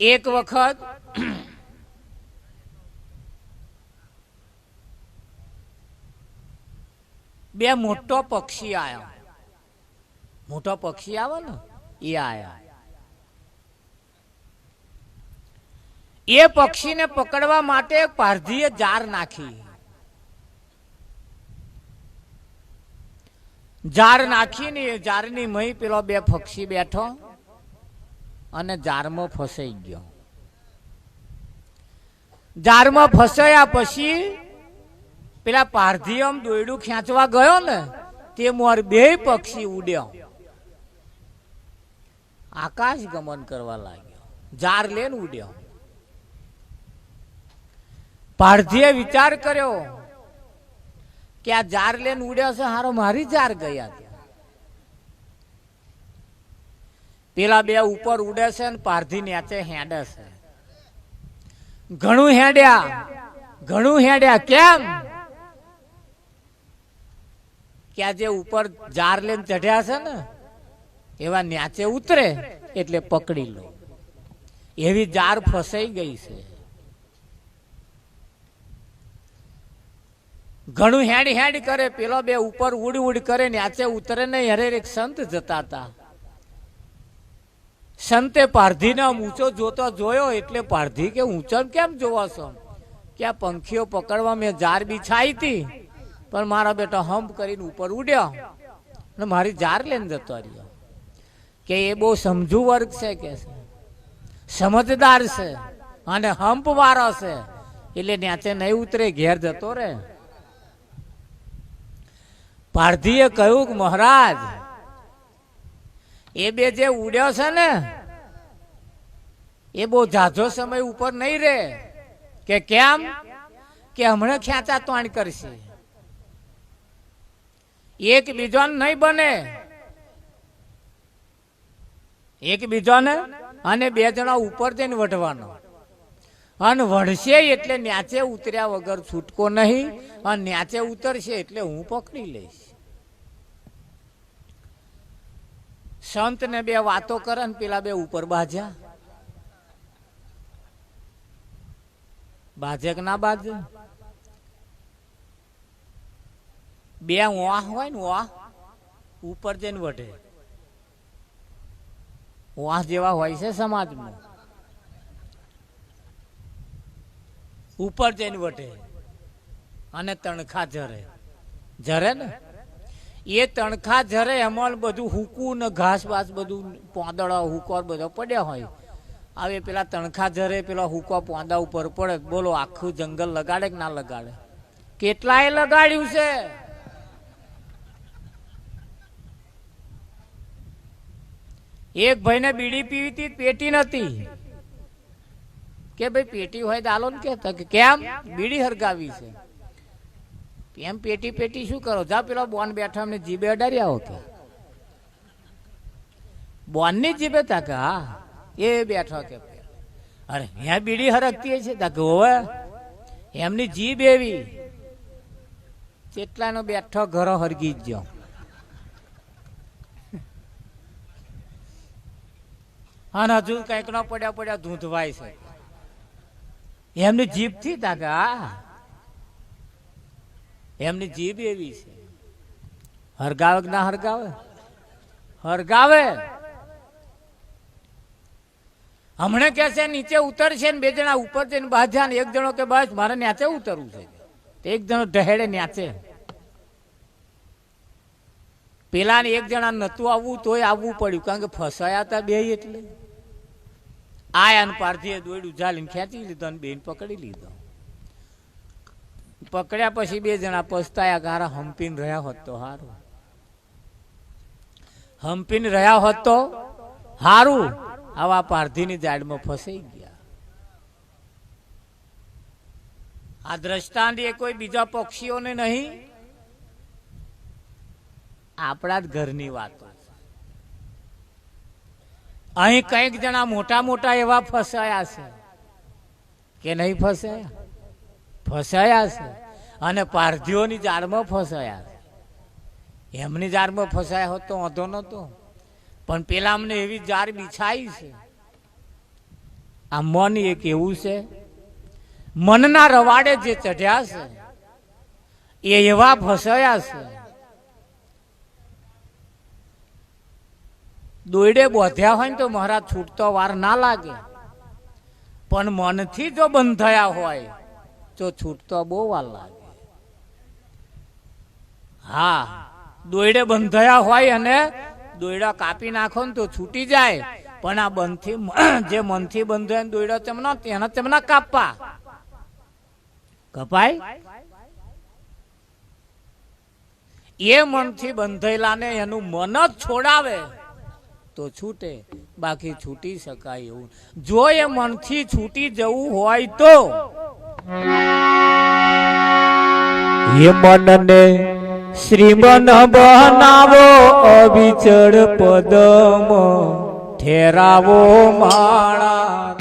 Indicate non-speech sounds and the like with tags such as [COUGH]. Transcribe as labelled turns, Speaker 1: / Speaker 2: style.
Speaker 1: એક વખત બે મોટો પક્ષી આવ્યો મોટો પક્ષી આવે ને, એ આવ્યા એ પક્ષીને પકડવા માટે પારધીએ જાર નાખી. જાર નાખીને એ જારની મહી પેલો બે પક્ષી બેઠો. અને જારમાં ફસાઈ ગયો. જારમાં ફસાયા પછી પેલા પારધીયમ દોયડું ખેંચવા ગયો ને, તે મોર બે પક્ષી ઉડ્યો. આકાશ ગમન કરવા લાગ્યો. જાર લઈને ઉડ્યો. પારધીએ વિચાર કર્યો કે આ જાર લઈને ઉડ્યો છે, હારો મારી જાર ગયા ત્યાં પેલા બે ઉપર ઉડે છે ને પારધી નીચે હેડે છે. ઘણું હેડ્યા. ઘણું હેડ્યા. કેમ? કે આ જે ઉપર જાર લઈને ચઢ્યા છે ને, એવા ન્યાચે ઉતરે એટલે પકડી લો. એવી જાર ફસાઈ ગઈ છે. ઘણું હેડ હેડ કરે, પેલો બે ઉપર ઉડ ઉડ કરે ન્યાચે ઉતરે ને હરે એક સંત જતા હતા. સંતે પારધીને આમ ઊંચો જોતો જોયો એટલે પારધી કે ઊંચો કેમ જોવો કે, આ પંખીઓ પકડવા મેં જાર બિછાઈ હતી, પણ મારા બેટા હંપ કરીને ઉપર ઉડ્યો અને મારી જાર લઈને જતો રહ્યો. કે, એ બહુ સમજુ વર્ગ છે કે સમજદાર છે અને હંપ વાળો છે, એટલે ન્યાચે નહીં ઉતરે, ઘેર જતો રે પારધીએ કહ્યું કે, મહારાજ એ બે જે ઉડ્યો છે ને, એ બહુ ઝાઝો સમય ઉપર નહીં રે. કે કેમ? કે હમણાં ખેંચા તોણ કરશે. એક બીજોને નહીં બને. એક બીજોને અને બે જણા ઉપર જઈને વઢવાનો. અને વઢશે એટલે ન્યાચે ઉતર્યા વગર છૂટકો નહીં, અને ન્યાચે ઉતરશે એટલે હું પકડી લઈશ. સંત ને બે વાતો કરે ને પેલા બે ઉપર બાજા બાજે કે ના બાજે? બે વાહ હોય ને વાહ ઉપર જઈને વઢે. વાહ જેવા હોય છે સમાજમાં. ઉપર જઈને વઢે અને તણખા ઝરે ઝરે ને? એ તણખા ઝરે એમાં બધું હુકું ને ઘાસ બાસ બધું પોંદડા હુકોર બધો પડ્યા હોય. આવે પેલા તણખા જરે પેલા હુકો પોંદા ઉપર પડે બોલો, આખું જંગલ લગાડે કે ના લગાડે? કેટલાય લગાડ્યું છે? એક ભાઈને બીડી પીવી હતી, પેટી નથી કે ભાઈ, પેટી હોય તો આલો ને કેમ? બીડી હરગાવી છે. એમ પેટી પેટી શું કરો? જા પેલા બોન બેઠા અમને જીબે અડારી આવો કે બોનની જીબે તા કે હા. એ બેઠો કે અરે, અહીંયા બીડી હરકતી છે તા કે હોવે એમની જીભ એવી. કેટલાનો બેઠો ઘરો હરગી જ ગયો. અને હજુ કંઈક નો પડ્યા પડ્યા ધૂંધવાય છે. એમની જીભથી તા કે હા. એમની જીભ એવી છે. હરગાવે કે ના હરગાવે? હરગાવે. હમણે કે છે, નીચે ઉતરશે ને બે જણા ઉપર જઈને બાધ્યા ને એક જણો કે બસ, મારે ન્યાચે ઉતરવું છે. એક જણો ઢહેડે ન્યાચે. પેલા ને એક જણા નતું આવવું, તોય આવવું પડ્યું, કારણ કે ફસાયા હતા બે એટલે. આયા ને પારધીએ દોડ્યું જાલીને ખેંચી લીધો અને બેન પકડી લીધો. પકડ્યા પછી બે જણા પસ્તાયા, ગારા હંપીને રહ્યા હોત તો હારું. હંપીને રહ્યા હોત તો હારું. આવા પારધીની જાડમાં ફસાઈ ગયા. આ દ્રષ્ટાંત એ કોઈ બીજા પક્ષીઓને નહીં. આપણા જ ઘરની વાતો. અહીં કંઈક જણા મોટા મોટા એવા ફસાયા છે કે નહીં ફસાયા? ફસાયા છે. અને પારધીઓની જાળમાં ફસાયા છે. એમની જાળમાં ફસાયા હોત તો વાંધો નતો પણ પેલા અમને એવી જાર બિછાઈ છે. આ મન એક એવું છે. મનના રવાડે જે ચઢ્યા છે, એ એવા ફસાયા છે. દોયડે બોધ્યા હોય ને તો મહારાજ છૂટતો વાર ના લાગે. પણ મનથી જો બંધાયા હોય તો છૂટતો બહુ વાર લાગે. હા, દોયડે બંધાયા હોય અને દોયડા કાપી નાખો ને તો છૂટી જાય. પણ આ બંધથી [CLEARS THROAT] જે મનથી બંધાય દોયડા તેમના તેના તેમના કાપવા. કપાય? એ મનથી બંધાયેલાને એનું મન જ છોડાવે તો છૂટે. બાકી છૂટી શકાય એવું. જો એ મનથી છૂટી જવું હોય તો
Speaker 2: એ મનને શ્રીમન બનાવો અવિચળ પદમ. ઠેરાવો માણ